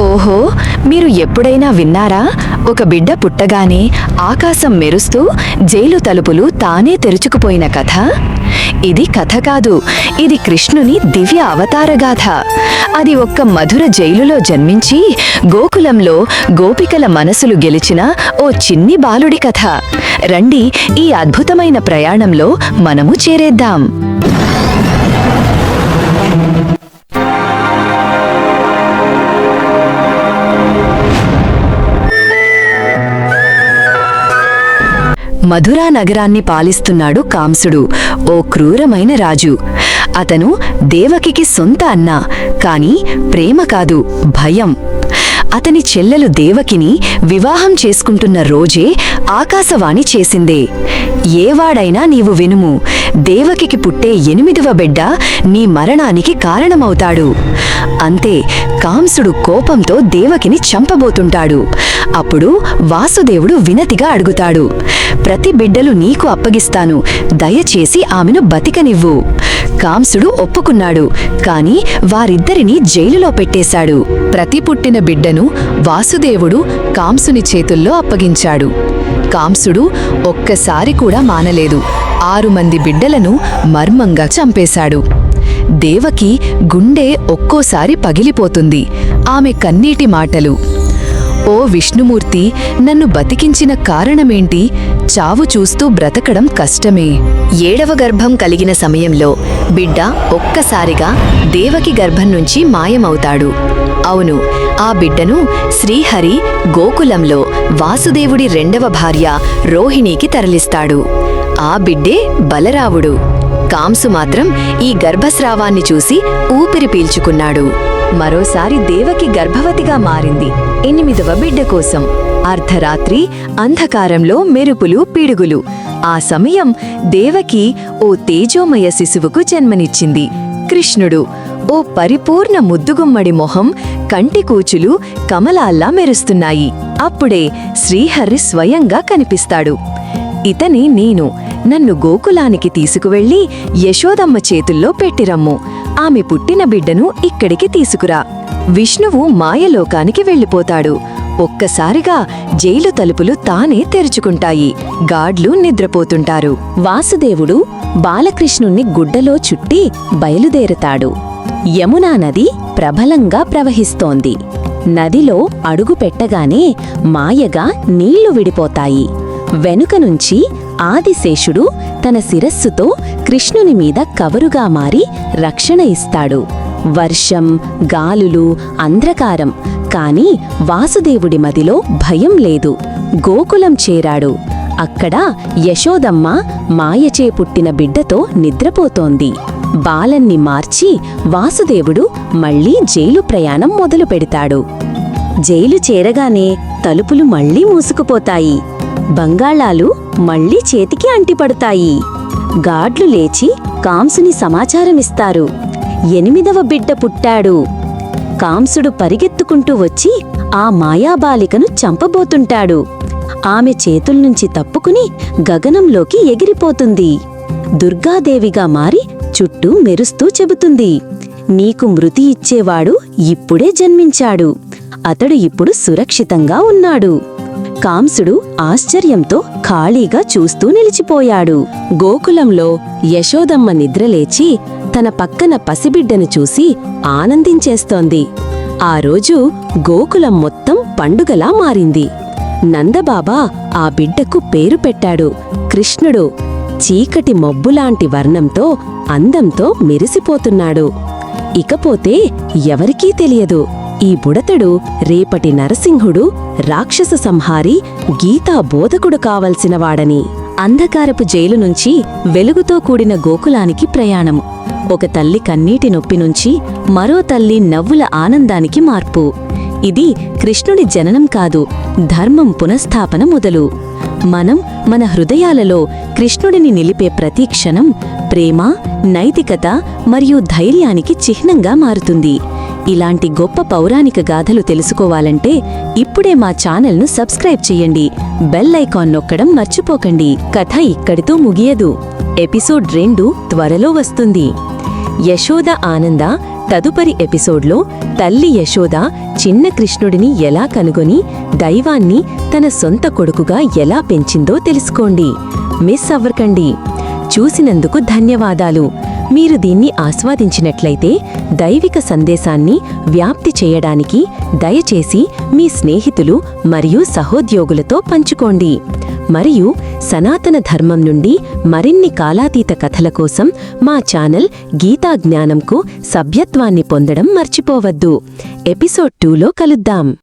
ఓహో మీరు ఎప్పుడైనా విన్నారా? ఒక బిడ్డ పుట్టగానే ఆకాశం మెరుస్తూ జైలు తలుపులు తానే తెరుచుకుపోయిన కథ? ఇది కథ కాదు ఇది కృష్ణుని దివ్య అవతారగాథ అది ఒక్క మధుర జైలులో జన్మించి గోకులంలో గోపికల మనసులు గెలిచిన ఓ చిన్ని బాలుడి కథ. రండి ఈ అద్భుతమైన ప్రయాణంలో మనము చేరేద్దాం. మధురా నగరాన్ని పాలిస్తున్నాడు కాంసుడు. ఓ క్రూరమైన రాజు. అతను దేవకికి సొంత అన్న కాని ప్రేమ కాదు భయం. అతని చెల్లెలు దేవకిని వివాహం చేసుకుంటున్న రోజే ఆకాశవాణి చేసిందే. ఏవాడైనా నీవు వినుము. దేవకికి పుట్టే ఎనిమిదవ బిడ్డ నీ మరణానికి కారణమవుతాడు. అంతే కాంసుడు కోపంతో దేవకిని చంపబోతుంటాడు. అప్పుడు వాసుదేవుడు వినతిగా అడుగుతాడు ప్రతి బిడ్డలు నీకు అప్పగిస్తాను. దయచేసి ఆమెను బతికనివ్వు. కాంసుడు ఒప్పుకున్నాడు కాని వారిద్దరినీ జైలులో పెట్టేశాడు. ప్రతి పుట్టిన బిడ్డను వాసుదేవుడు కాంసుని చేతుల్లో అప్పగించాడు. కాంసుడు ఒక్కసారి కూడా మానలేదు. ఆరు మంది బిడ్డలను మర్మంగా చంపేశాడు. దేవకి గుండె ఒక్కోసారి పగిలిపోతుంది. ఆమె కన్నీటి మాటలు. ఓ విష్ణుమూర్తి నన్ను బతికించిన కారణమేంటి? చావు చూస్తూ బ్రతకడం కష్టమే. ఏడవ గర్భం కలిగిన సమయంలో బిడ్డ ఒక్కసారిగా దేవకి గర్భం నుంచి మాయమవుతాడు. అవును ఆ బిడ్డను శ్రీహరి గోకులంలో వాసుదేవుడి రెండవ భార్య రోహిణికి తరలిస్తాడు. ఆ బిడ్డే బలరావుడు. కాంసు మాత్రం ఈ గర్భస్రావాన్ని చూసి ఊపిరి పీల్చుకున్నాడు. మరోసారి దేవకి గర్భవతిగా మారింది. ఎనిమిదవ బిడ్డ కోసం అర్ధరాత్రి అంధకారంలో మెరుపులు పిడుగులు. ఆ సమయం దేవకి ఓ తేజోమయ శిశువుకు జన్మనిచ్చింది. కృష్ణుడు ఓ పరిపూర్ణ ముద్దుగుమ్మడి మొహం కంటి కూచులు కమలాల్లా మెరుస్తున్నాయి. అప్పుడే శ్రీహరి స్వయంగా కనిపిస్తాడు. ఇతని నేను. నన్ను గోకులానికి తీసుకువెళ్ళి యశోదమ్మ చేతుల్లో పెట్టిరమ్ము. ఆమె పుట్టిన బిడ్డను ఇక్కడికి తీసుకురా. విష్ణువు మాయలోకానికి వెళ్ళిపోతాడు. ఒక్కసారిగా జైలు తలుపులు తానే తెరుచుకుంటాయి. గాడ్లు నిద్రపోతుంటారు. వాసుదేవుడు బాలకృష్ణుణ్ణి గుడ్డలో చుట్టి బయలుదేరతాడు. యమునా నది ప్రబలంగా ప్రవహిస్తోంది. నదిలో అడుగు పెట్టగానే మాయగా నీళ్ళు విడిపోతాయి. వెనుక నుంచి ఆదిశేషుడు తన శిరస్సుతో కృష్ణుని మీద కవరుగా మారి రక్షణ ఇస్తాడు. వర్షం గాలులు అంధ్రకారం కాని వాసుదేవుడి మదిలో భయం లేదు. గోకులం చేరాడు. అక్కడ యశోదమ్మ మాయచే పుట్టిన బిడ్డతో నిద్రపోతోంది. బాలన్ని మార్చి వాసుదేవుడు మళ్ళీ జైలు ప్రయాణం మొదలు పెడతాడు. జైలు చేరగానే తలుపులు మళ్ళీ మూసుకుపోతాయి. బంగాళాలు మళ్ళీ చేతికి అంటిపడతాయి. గాడ్లు లేచి కాంసుని సమాచారమిస్తారు. ఎనిమిదవ బిడ్డ పుట్టాడు. కాంసుడు పరిగెత్తుకుంటూ వచ్చి ఆ మాయాబాలికను చంపబోతుంటాడు. ఆమె చేతుల్నుంచి తప్పుకుని గగనంలోకి ఎగిరిపోతుంది. దుర్గాదేవిగా మారి చుట్టూ మెరుస్తూ చెబుతుంది. నీకు మృతి ఇచ్చేవాడు ఇప్పుడే జన్మించాడు. అతడు ఇప్పుడు సురక్షితంగా ఉన్నాడు. కాంసుడు ఆశ్చర్యంతో ఖాళీగా చూస్తూ నిలిచిపోయాడు. గోకులంలో యశోదమ్మ నిద్రలేచి తన పక్కన పసిబిడ్డను చూసి ఆనందించేస్తోంది. ఆ రోజు గోకులం మొత్తం పండుగలా మారింది. నందబాబా ఆ బిడ్డకు పేరు పెట్టాడు. కృష్ణుడు చీకటి మబ్బులాంటి వర్ణంతో అందంతో మెరిసిపోతున్నాడు. ఇకపోతే ఎవరికీ తెలియదు. ఈ బుడతడు రేపటి నరసింహుడు రాక్షస సంహారి గీతా బోధకుడు కావలసినవాడని అంధకారపు జైలు నుంచి వెలుగుతో కూడిన గోకులానికి ప్రయాణం ఒక తల్లి కన్నీటి నొప్పి నుంచి మరో తల్లి నవ్వుల ఆనందానికి మార్పు. ఇది కృష్ణుడి జననం కాదు ధర్మం పునఃస్థాపన మొదలు. మనం మన హృదయాలలో కృష్ణుడిని నిలిపే ప్రతి క్షణం ప్రేమ నైతికత మరియు ధైర్యానికి చిహ్నంగా మారుతుంది. ఇలాంటి గొప్ప పౌరాణిక గాథలు తెలుసుకోవాలంటే ఇప్పుడే మా ఛానల్ను సబ్స్క్రైబ్ చేయండి. బెల్ ఐకాన్ నొక్కడం మర్చిపోకండి. కథ ఇక్కడితో ముగియదు. ఎపిసోడ్ రెండు త్వరలో వస్తుంది. యశోద ఆనంద తదుపరి ఎపిసోడ్లో తల్లి యశోద చిన్న కృష్ణుడిని ఎలా కనుగొని దైవాన్ని తన సొంత కొడుకుగా ఎలా పెంచిందో తెలుసుకోండి. మిస్ అవ్వకండి. చూసినందుకు ధన్యవాదాలు. మీరు దీన్ని ఆస్వాదించినట్లయితే దైవిక సందేశాన్ని వ్యాప్తి చేయడానికి దయచేసి మీ స్నేహితులు మరియు సహోద్యోగులతో పంచుకోండి. మరియు సనాతన ధర్మం నుండి మరిన్ని కాలాతీత కథల కోసం మా ఛానల్ గీతా జ్ఞానంకు సభ్యత్వాన్ని పొందడం మర్చిపోవద్దు. ఎపిసోడ్ టూలో కలుద్దాం.